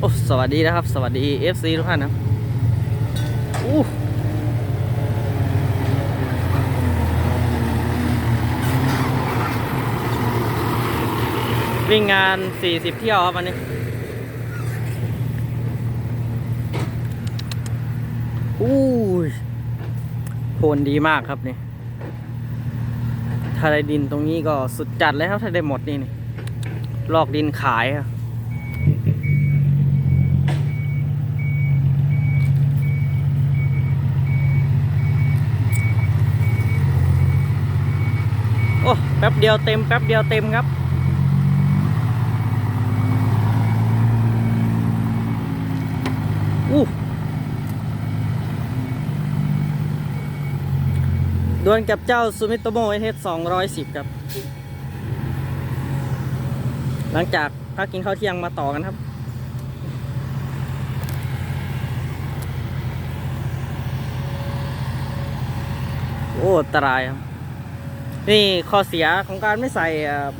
โอ้สวัสดีนะครับ สวัสดี FC ทุกท่านนะอู้วิ่งงาน 40 เที่ยวครับวันนี้อู้โพนดีมากครับนี่ถ้าได้ดินตรงนี้ก็สุดจัดเลยครับถ้าได้หมดนี่นี่ ลอกดินขายครับ โอ้แป๊บเดียวเต็มแป๊บเดียวเต็มครับ อู้ดวลกับเจ้าซูมิโตโมเอเทส210ครับ หลังจากพักกินข้าวเที่ยงมาต่อกันครับโอ้อันตรายครับ นี่ข้อเสียของการไม่ใส่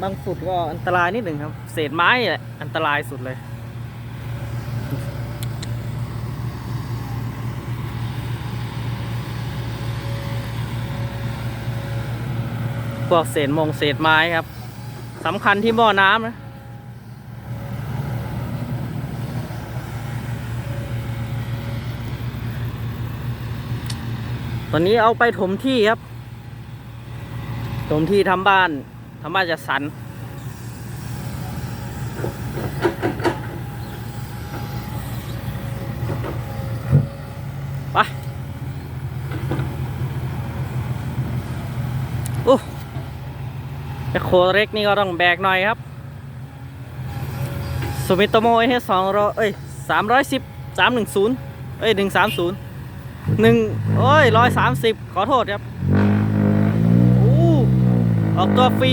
บางฝุ่นก็อันตรายนิดหนึ่งครับ เศษไม้แหละอันตรายสุดเลยพวกเศษมงเศษไม้ครับสำคัญที่หม้อน้ำนะตอนนี้เอาไปถมที่ครับ ถมที่ทำบ้านทำบ้านจัดสรรไปโอ้แมคโคเล็กนี่ก็ต้องแบกหน่อยครับสมิโตโมเอสองร้อยเอ้ยสามร้อยสิบสามหนึ่งศูนย์เอ้ยหนึ่งสามศูนย์หนึ่งโอ้ยร้อยสามสิบขอโทษครับ ออกตัวฟรี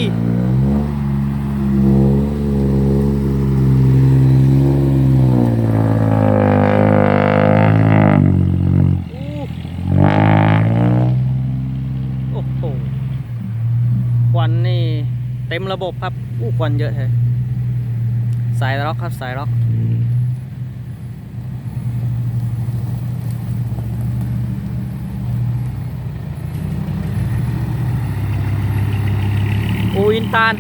โอ้โหควันนี่เต็มระบบครับอู้ควันเยอะแท้สายล็อกครับสายล็อก อูอินตาล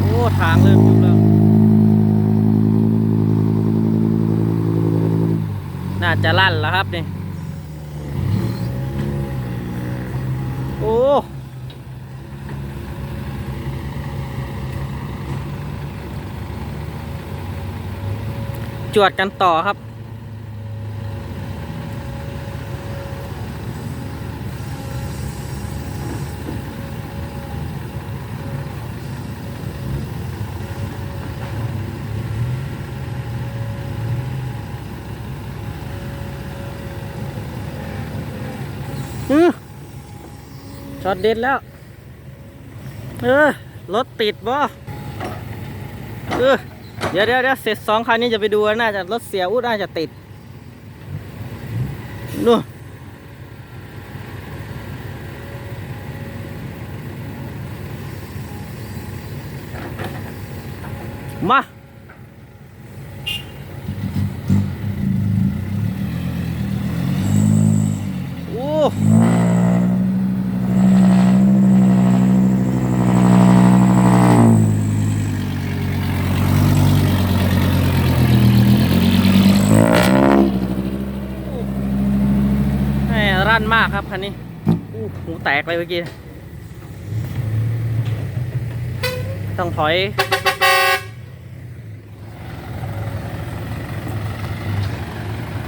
โอ้ทางเริ่มยุบแล้ว น่าจะลั่นแล้วครับนี่ โอ้จวดกันต่อครับ อือ ช็อตเด็ดแล้ว เออ รถติดบ่เออเดี๋ยวเดี๋ยวเดี๋ยวเสร็จสองคันนี้จะไปดูน่าจะรถเสียอุดน่าจะติดนู่นมา โอ้ ลั่นมากครับคันนี้อู้หูแตกเลยเมื่อกี้ ต้องถอย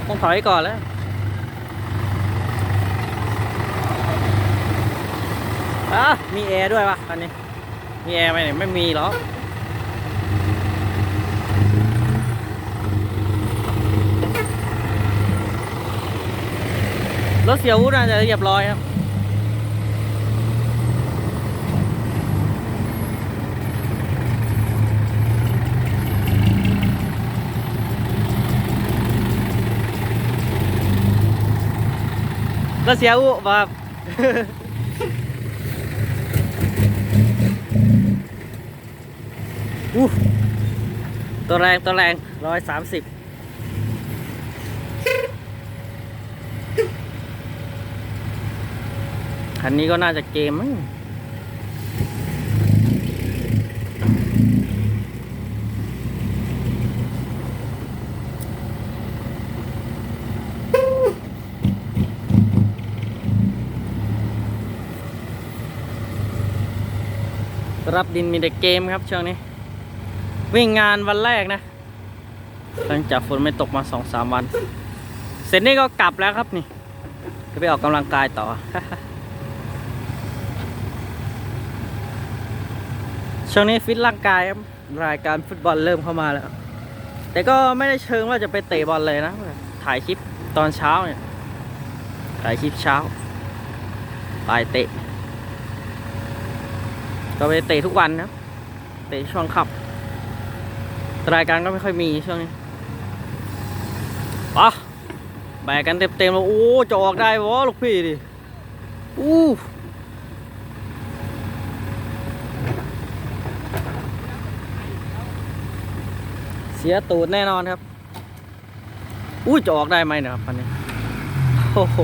ต้องถอยก่อนแล้วอะมีแอร์ด้วยวะคันนี้ มีแอร์ไหมเนี่ยไม่มีหรอ รถเสียวุฒิน่าจะเรียบร้อยครับรถเสียอุแบบอู้ตัวแรงตัวแรงร้อยสามสิบ คันนี้ก็น่าจะเกมมั้งรับดินมีแต่เกมครับช่วงนี้ วิ่งงานวันแรกนะหลังจากฝนไม่ตกมาสองสามวัน เสร็จนี่ก็กลับแล้วครับนี่ จะไปออกกำลังกายต่อ ช่วงนี้ฟิตร่างกายครับรายการฟุตบอลเริ่มเข้ามาแล้ว แต่ก็ไม่ได้เชิงว่าจะไปเตะบอลเลยนะ ถ่ายคลิปตอนเช้าเนี่ย ถ่ายคลิปเช้าไปเตะ ก็ไปเตะทุกวันนะเตะช่วงขับ รายการก็ไม่ค่อยมีช่วงนี้ปะแบกกันเต็มๆแล้วโอ้จะออกได้วะลูกพี่ดิอู้ เสียตูดแน่นอนครับ อุ้ยจะออกได้ไหมเนะครับอันนี้ โอ้โห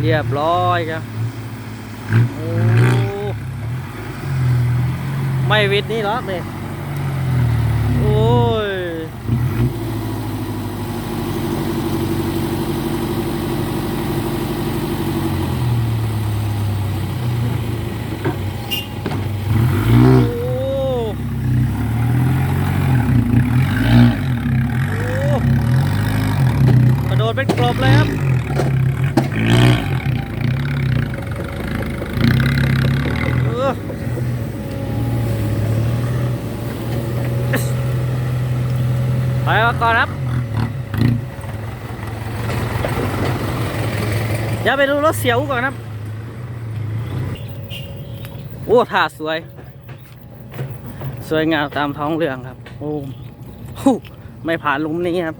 เรียบร้อยครับ โอ้ ไม่วิดนี่หรอกเลยโอ้ย โอ้โอ้กระโดเป็นกลบเลยครับเออไปก่อนครับเดี๋ยวไปดูรถเสียวก่อนครับ โอ้ท่าสวย สวยงามตามท้องเรื่องครับ โอ้ไม่ผ่านลุมนี้ครับ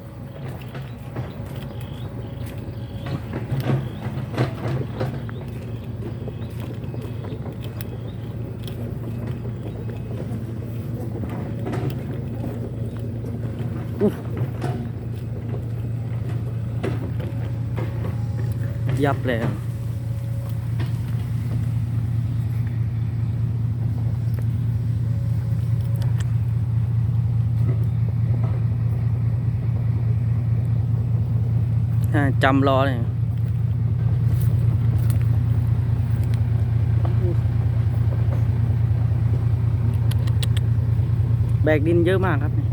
ยับเลยครับอ่าจำรอเลยแบกดินเยอะมากครับนี่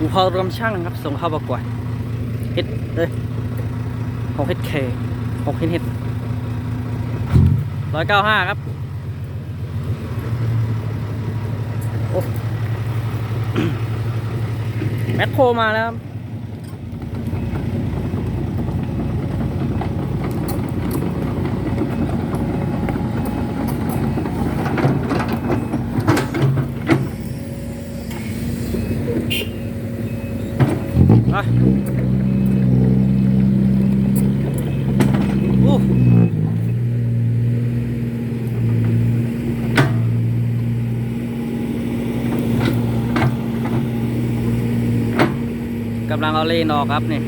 อุปกรณ์ช่างครับ ส่งเข้าประกวดเฮ็ดเอ้ยหกเฮ็ดเคหกเฮ็ดเฮ็ดร้อยเก้าห้าครับโอ้แมคโครมาแล้วครับไปอู้กำลังเอาเลนออกครับนี่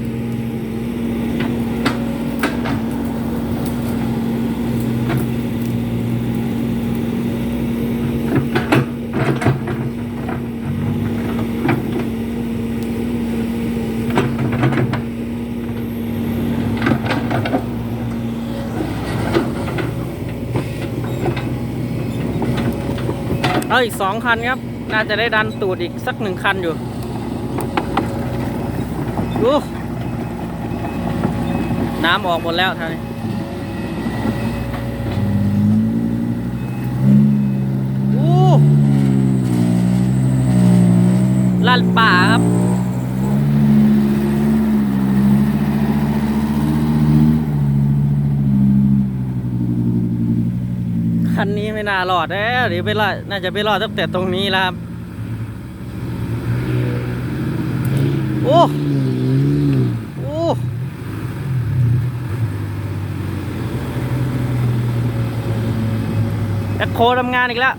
เอาอีกสองคันครับ น่าจะได้ดันตูดอีกสักหนึ่งคันอยู่ ดูน้ำออกหมดแล้วท่านอู้ลั่นป่าครับคันนี้ไม่น่ารอดแล้วเดี๋ยวไปรอดน่าจะไปรอดตั้งแต่ตรงนี้แล้วครับ โอ้ โอ้ แอ คโคทำงานอีกแล้ว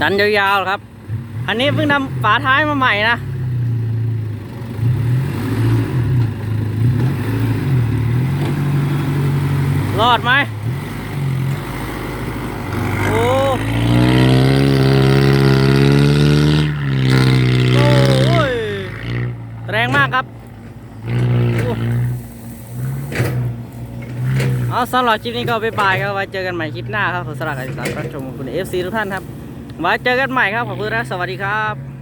ดันยาวๆครับ อันนี้เพิ่งทำฝาท้ายมาใหม่นะรอดไหม โอ้โอ้ย แรงมากครับโอ้ เอาสำหรับคลิปนี้ก็บ๊ายบายครับไว้เจอกันใหม่คลิปหน้าครับขอสำหรับการติดตามรับชมของคุณ FC ทุกท่านครับไว้เจอกันใหม่ครับขอบคุณและสวัสดีครับ